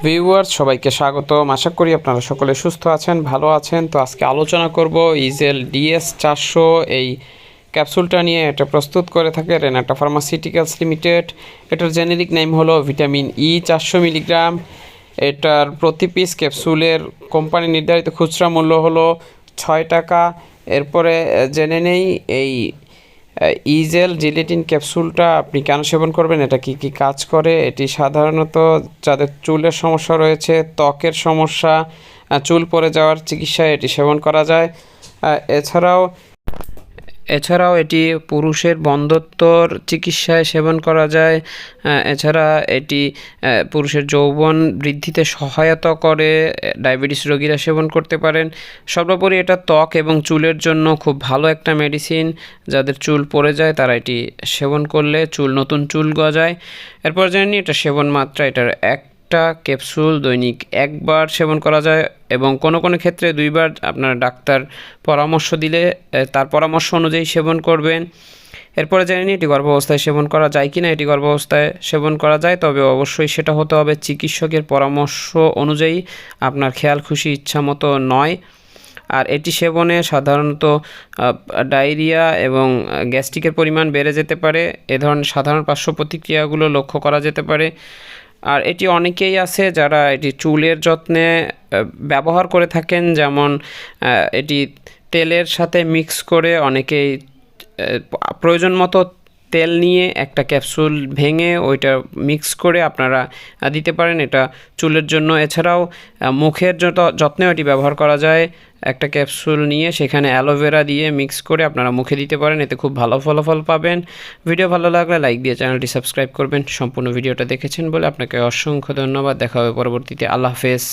Viewers সবাইকে স্বাগতম। আশা করি আপনারা সকলে সুস্থ আছেন, ভালো আছেন। তো আজকে আলোচনা করব ইজেল ডিএস চারশো, এই ক্যাপসুলটা নিয়ে। এটা প্রস্তুত করে থাকে রেনাটা ফার্মাসিউটিক্যালস লিমিটেড এটার জেনেরিক নেম হলো ভিটামিন ই চারশো মিলিগ্রাম। এটার প্রতি পিস ক্যাপসুলের কোম্পানি নির্ধারিত খুচরা মূল্য হলো ছয় টাকা। এরপরে জেনে নেই, এই ইজেল জিলেটিন ক্যাপসুলটা আপনি কেন সেবন করবেন? এটা কি কি কাজ করে? এটি সাধারণত যাদের চুলের সমস্যা রয়েছে, ত্বকের সমস্যা চুল পড়ে যাওয়ার চিকিৎসায় এটি সেবন করা যায়। এছাড়াও এছাড়াও এটি পুরুষের বন্ধ্যত্বর চিকিৎসায় সেবন করা যায় এছাড়া এটি পুরুষের যৌবন বৃদ্ধিতে সহায়তা করে ডায়াবেটিস রোগীরা সেবন করতে পারেন। সর্বোপরি এটা ত্বক এবং চুলের জন্য খুব ভালো একটা মেডিসিন। যাদের চুল পড়ে যায় তারা এটি সেবন করলে চুল, নতুন চুল গজায়। এরপর জানি এটা সেবন মাত্রা, এটার একটা ক্যাপসুল দৈনিক একবার সেবন করা যায় এবং কোনো কোনো ক্ষেত্রে দুইবার আপনার ডাক্তার পরামর্শ দিলে তার পরামর্শ অনুযায়ী সেবন করবেন। এরপরে জানি এটি গর্ভাবস্থায় সেবন করা যায় কি না এটি গর্ভাবস্থায় সেবন করা যায়, তবে অবশ্যই সেটা হতে হবে চিকিৎসকের পরামর্শ অনুযায়ী। আপনার খেয়াল, খুশি, ইচ্ছা মতো নয়। আর এটি সেবনে সাধারণত ডায়রিয়া এবং গ্যাস্ট্রিকের পরিমাণ বেড়ে যেতে পারে। এ ধরনের সাধারণ পার্শ্ব প্রতিক্রিয়াগুলো লক্ষ্য করা যেতে পারে। আর এটি অনেকেই আছে যারা এটি চুলের যত্নে ব্যবহার করে থাকেন। যেমন এটি তেলের সাথে মিক্স করে অনেকেই প্রয়োজন মতো তেল নিয়ে একটা ক্যাপসুল ভেঙে ওইটা মিক্স করে আপনারা দিতে পারেন। এটা চুলের জন্য। এছাড়াও মুখের যত যত্নেও এটি ব্যবহার করা যায়। একটা ক্যাপসুল নিয়ে সেখানে অ্যালোভেরা দিয়ে মিক্স করে আপনারা মুখে দিতে পারেন, এতে খুব ভালো ফলাফল পাবেন। ভিডিও ভালো লাগলে লাইক দিয়ে চ্যানেলটি সাবস্ক্রাইব করবেন। সম্পূর্ণ ভিডিওটা দেখেছেন বলে আপনাকে অসংখ্য ধন্যবাদ। দেখা হবে পরবর্তীতে। আল্লাহ হাফেজ।